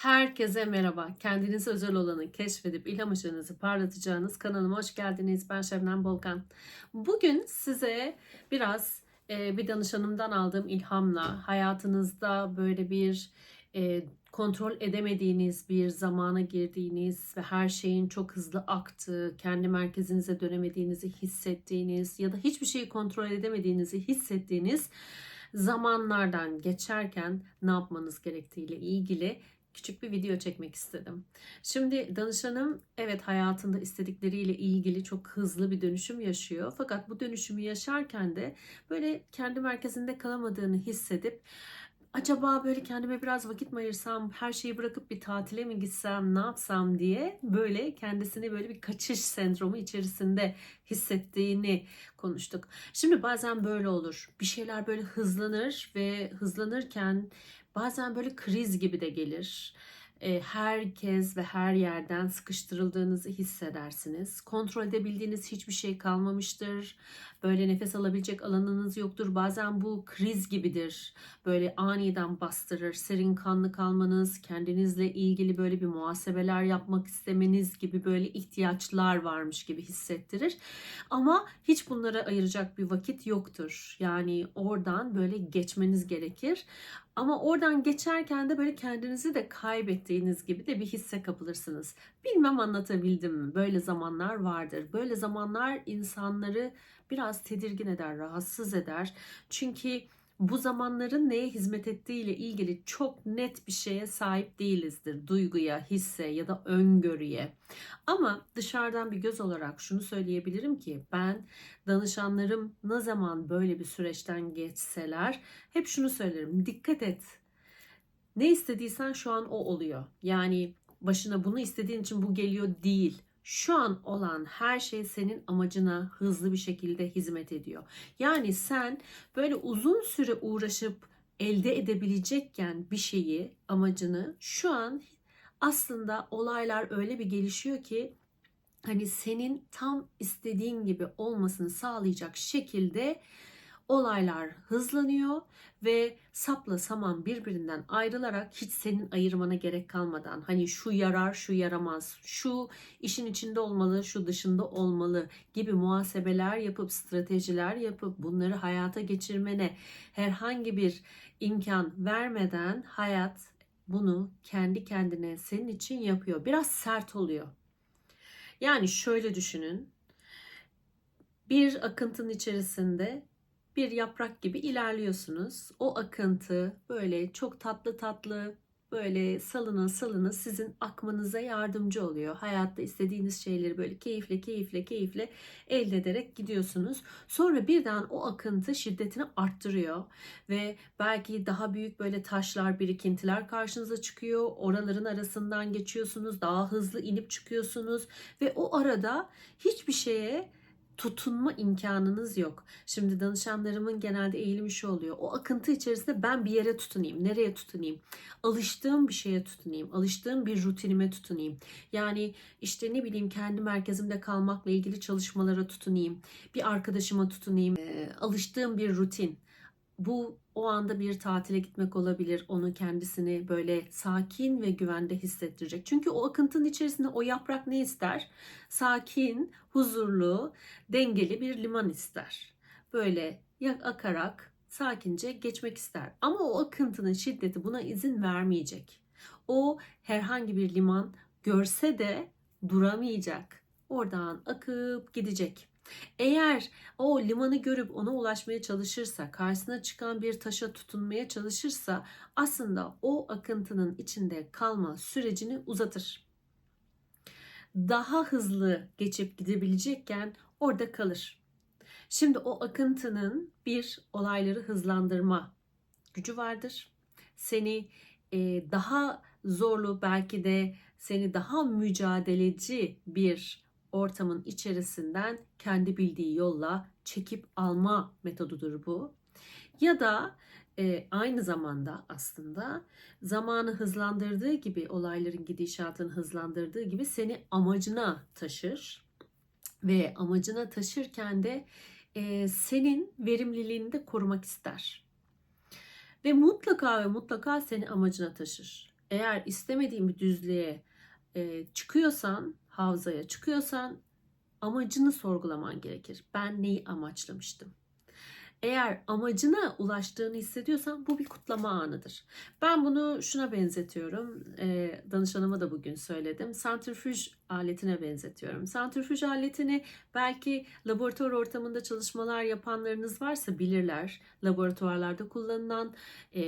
Herkese merhaba. Kendinize özel olanı keşfedip ilham ışığınızı parlatacağınız kanalıma hoş geldiniz. Ben Şebnem Bolkan. Bugün size biraz e, bir danışanımdan aldığım ilhamla hayatınızda böyle bir e, kontrol edemediğiniz bir zamana girdiğiniz ve her şeyin çok hızlı aktığı, kendi merkezinize dönemediğinizi hissettiğiniz ya da hiçbir şeyi kontrol edemediğinizi hissettiğiniz zamanlardan geçerken ne yapmanız gerektiğiyle ilgili küçük bir video çekmek istedim. Şimdi danışanım evet hayatında istedikleriyle ilgili çok hızlı bir dönüşüm yaşıyor. Fakat bu dönüşümü yaşarken de böyle kendi merkezinde kalamadığını hissedip acaba böyle kendime biraz vakit mi ayırsam, her şeyi bırakıp bir tatile mi gitsem, ne yapsam diye böyle kendisini böyle bir kaçış sendromu içerisinde hissettiğini konuştuk. Şimdi bazen böyle olur. Bir şeyler böyle hızlanır ve hızlanırken bazen böyle kriz gibi de gelir. E, Herkes ve her yerden sıkıştırıldığınızı hissedersiniz. Kontrol edebildiğiniz hiçbir şey kalmamıştır. Böyle nefes alabilecek alanınız yoktur. Bazen bu kriz gibidir. Böyle aniden bastırır. Serin kanlı kalmanız, kendinizle ilgili böyle bir muhasebeler yapmak istemeniz gibi böyle ihtiyaçlar varmış gibi hissettirir. Ama hiç bunlara ayıracak bir vakit yoktur. Yani oradan böyle geçmeniz gerekir. Ama oradan geçerken de böyle kendinizi de kaybettiğiniz gibi de bir hisse kapılırsınız. Bilmem anlatabildim mi? Böyle zamanlar vardır. Böyle zamanlar insanları biraz tedirgin eder, rahatsız eder. Çünkü bu zamanların neye hizmet ettiği ile ilgili çok net bir şeye sahip değilizdir. Duyguya, hisse ya da öngörüye. Ama dışarıdan bir göz olarak şunu söyleyebilirim ki ben danışanlarım ne zaman böyle bir süreçten geçseler hep şunu söylerim. Dikkat et. Ne istediysen şu an o oluyor. Yani başına bunu istediğin için bu geliyor değil şu an olan her şey senin amacına hızlı bir şekilde hizmet ediyor. Yani sen böyle uzun süre uğraşıp elde edebilecekken bir şeyi, amacını şu an aslında olaylar öyle bir gelişiyor ki hani senin tam istediğin gibi olmasını sağlayacak şekilde olaylar hızlanıyor ve sapla saman birbirinden ayrılarak hiç senin ayırmana gerek kalmadan hani şu yarar şu yaramaz şu işin içinde olmalı şu dışında olmalı gibi muhasebeler yapıp stratejiler yapıp bunları hayata geçirmene herhangi bir imkan vermeden hayat bunu kendi kendine senin için yapıyor. Biraz sert oluyor. Yani şöyle düşünün. Bir akıntının içerisinde bir yaprak gibi ilerliyorsunuz. O akıntı böyle çok tatlı tatlı böyle salına salına sizin akmanıza yardımcı oluyor. Hayatta istediğiniz şeyleri böyle keyifle keyifle keyifle elde ederek gidiyorsunuz. Sonra birden o akıntı şiddetini arttırıyor ve belki daha büyük böyle taşlar, birikintiler karşınıza çıkıyor. Oraların arasından geçiyorsunuz. Daha hızlı inip çıkıyorsunuz ve o arada hiçbir şeye tutunma imkanınız yok. Şimdi danışanlarımın genelde eğilimi şu oluyor. O akıntı içerisinde ben bir yere tutunayım. Nereye tutunayım? Alıştığım bir şeye tutunayım. Alıştığım bir rutinime tutunayım. Yani işte ne bileyim kendi merkezimde kalmakla ilgili çalışmalara tutunayım. Bir arkadaşıma tutunayım. Ee, alıştığım bir rutin. Bu o anda bir tatile gitmek olabilir. Onu kendisini böyle sakin ve güvende hissettirecek. Çünkü o akıntının içerisinde o yaprak ne ister? Sakin, huzurlu, dengeli bir liman ister. Böyle akarak sakince geçmek ister. Ama o akıntının şiddeti buna izin vermeyecek. O herhangi bir liman görse de duramayacak. Oradan akıp gidecek. Eğer o limanı görüp ona ulaşmaya çalışırsa, karşısına çıkan bir taşa tutunmaya çalışırsa aslında o akıntının içinde kalma sürecini uzatır. Daha hızlı geçip gidebilecekken orada kalır. Şimdi o akıntının bir olayları hızlandırma gücü vardır. Seni e, daha zorlu belki de seni daha mücadeleci bir ortamın içerisinden kendi bildiği yolla çekip alma metodudur bu. Ya da e, aynı zamanda aslında zamanı hızlandırdığı gibi olayların gidişatını hızlandırdığı gibi seni amacına taşır ve amacına taşırken de e, senin verimliliğini de korumak ister. Ve mutlaka ve mutlaka seni amacına taşır. eğer istemediğin bir düzlüğe e, çıkıyorsan, havzaya çıkıyorsan amacını sorgulaman gerekir. Ben neyi amaçlamıştım? Eğer amacına ulaştığını hissediyorsan bu bir kutlama anıdır. Ben bunu şuna benzetiyorum. E, danışanıma da bugün söyledim. Santrifüj aletine benzetiyorum. Santrifüj aletini belki laboratuvar ortamında çalışmalar yapanlarınız varsa bilirler. Laboratuvarlarda kullanılan, e,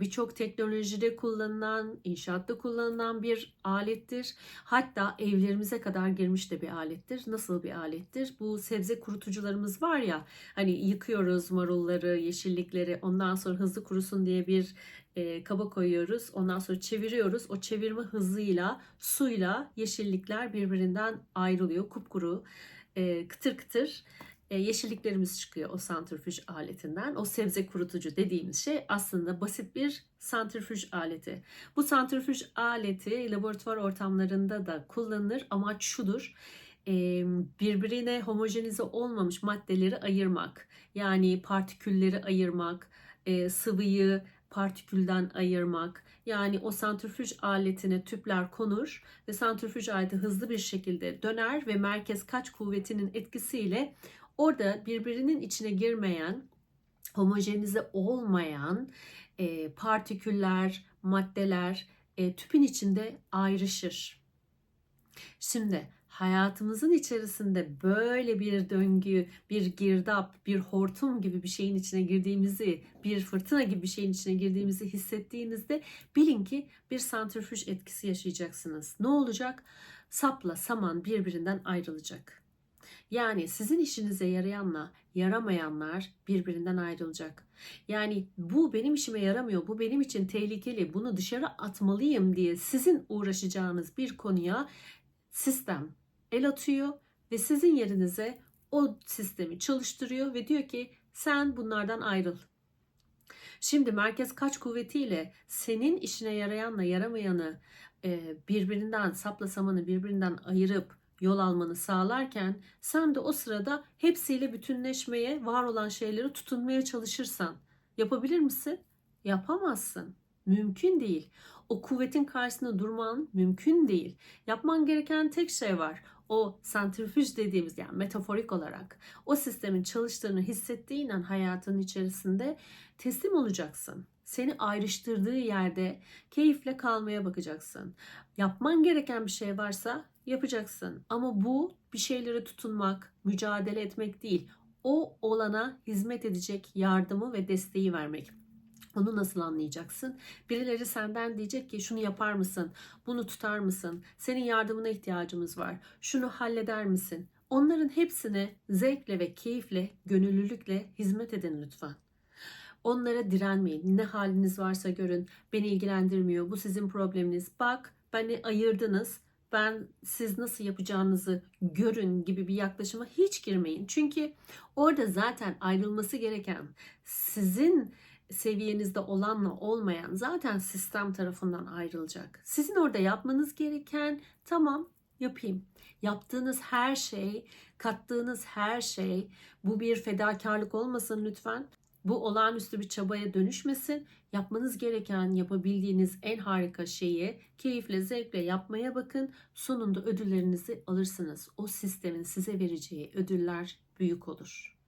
birçok teknolojide kullanılan, inşaatta kullanılan bir alettir. Hatta evlerimize kadar girmiş de bir alettir. Nasıl bir alettir? Bu sebze kurutucularımız var ya, hani yıkıyoruz marulları, yeşillikleri, ondan sonra hızlı kurusun diye bir e, kaba koyuyoruz. Ondan sonra çeviriyoruz. O çevirme hızıyla suyla yeşillikler birbirinden ayrılıyor. Kupkuru, e, kıtır kıtır e, yeşilliklerimiz çıkıyor o santrifüj aletinden. O sebze kurutucu dediğimiz şey aslında basit bir santrifüj aleti. Bu santrifüj aleti laboratuvar ortamlarında da kullanılır. Amaç şudur e, birbirine homojenize olmamış maddeleri ayırmak. Yani partikülleri ayırmak, e, sıvıyı partikülden ayırmak. Yani o santrifüj aletine tüpler konur ve santrifüj aleti hızlı bir şekilde döner ve merkez kaç kuvvetinin etkisiyle orada birbirinin içine girmeyen, homojenize olmayan e, partiküller, maddeler e, tüpün içinde ayrışır. Şimdi hayatımızın içerisinde böyle bir döngü, bir girdap, bir hortum gibi bir şeyin içine girdiğimizi, bir fırtına gibi bir şeyin içine girdiğimizi hissettiğinizde bilin ki bir santrifüj etkisi yaşayacaksınız. Ne olacak? Sapla saman birbirinden ayrılacak. Yani sizin işinize yarayanla yaramayanlar birbirinden ayrılacak. Yani bu benim işime yaramıyor, bu benim için tehlikeli, bunu dışarı atmalıyım diye sizin uğraşacağınız bir konuya sistem el atıyor ve sizin yerinize o sistemi çalıştırıyor ve diyor ki sen bunlardan ayrıl. Şimdi merkez kaç kuvvetiyle senin işine yarayanla yaramayanı e, birbirinden sapla samanı birbirinden ayırıp yol almanı sağlarken sen de o sırada hepsiyle bütünleşmeye, var olan şeyleri tutunmaya çalışırsan yapabilir misin? Yapamazsın. Mümkün değil. O kuvvetin karşısında durman mümkün değil. Yapman gereken tek şey var o santrifüj dediğimiz yani metaforik olarak o sistemin çalıştığını hissettiğin an hayatın içerisinde teslim olacaksın. Seni ayrıştırdığı yerde keyifle kalmaya bakacaksın. Yapman gereken bir şey varsa yapacaksın. Ama bu bir şeylere tutunmak, mücadele etmek değil. O olana hizmet edecek yardımı ve desteği vermek. Onu nasıl anlayacaksın? Birileri senden diyecek ki şunu yapar mısın? Bunu tutar mısın? Senin yardımına ihtiyacımız var. Şunu halleder misin? Onların hepsine zevkle ve keyifle, gönüllülükle hizmet edin lütfen. Onlara direnmeyin. Ne haliniz varsa görün. Beni ilgilendirmiyor. Bu sizin probleminiz. Bak beni ayırdınız. Ben siz nasıl yapacağınızı görün gibi bir yaklaşıma hiç girmeyin. Çünkü orada zaten ayrılması gereken sizin seviyenizde olanla olmayan zaten sistem tarafından ayrılacak. Sizin orada yapmanız gereken tamam yapayım. Yaptığınız her şey, kattığınız her şey bu bir fedakarlık olmasın lütfen. Bu olağanüstü bir çabaya dönüşmesin. Yapmanız gereken, yapabildiğiniz en harika şeyi keyifle, zevkle yapmaya bakın. Sonunda ödüllerinizi alırsınız. O sistemin size vereceği ödüller büyük olur.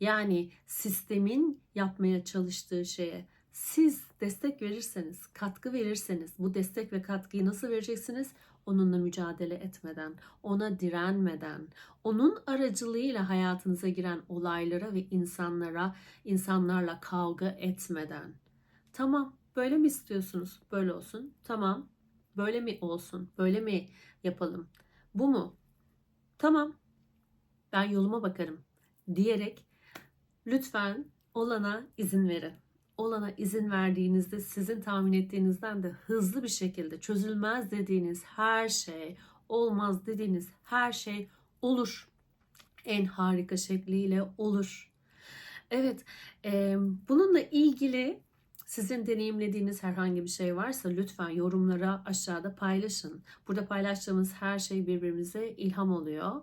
Yani sistemin yapmaya çalıştığı şeye siz destek verirseniz, katkı verirseniz bu destek ve katkıyı nasıl vereceksiniz? Onunla mücadele etmeden, ona direnmeden, onun aracılığıyla hayatınıza giren olaylara ve insanlara, insanlarla kavga etmeden. Tamam, böyle mi istiyorsunuz? Böyle olsun. Tamam, böyle mi olsun? Böyle mi yapalım? Bu mu? Tamam, ben yoluma bakarım diyerek Lütfen olana izin verin. Olana izin verdiğinizde sizin tahmin ettiğinizden de hızlı bir şekilde çözülmez dediğiniz her şey, olmaz dediğiniz her şey olur. En harika şekliyle olur. Evet, e, bununla ilgili sizin deneyimlediğiniz herhangi bir şey varsa lütfen yorumlara aşağıda paylaşın. Burada paylaştığımız her şey birbirimize ilham oluyor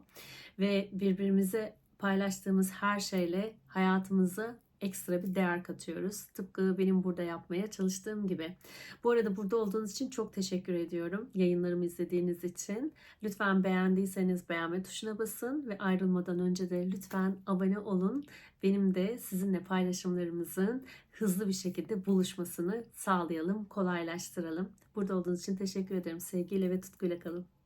ve birbirimize paylaştığımız her şeyle hayatımızı ekstra bir değer katıyoruz. Tıpkı benim burada yapmaya çalıştığım gibi. Bu arada burada olduğunuz için çok teşekkür ediyorum. Yayınlarımı izlediğiniz için. Lütfen beğendiyseniz beğenme tuşuna basın ve ayrılmadan önce de lütfen abone olun. Benim de sizinle paylaşımlarımızın hızlı bir şekilde buluşmasını sağlayalım, kolaylaştıralım. Burada olduğunuz için teşekkür ederim. Sevgiyle ve tutkuyla kalın.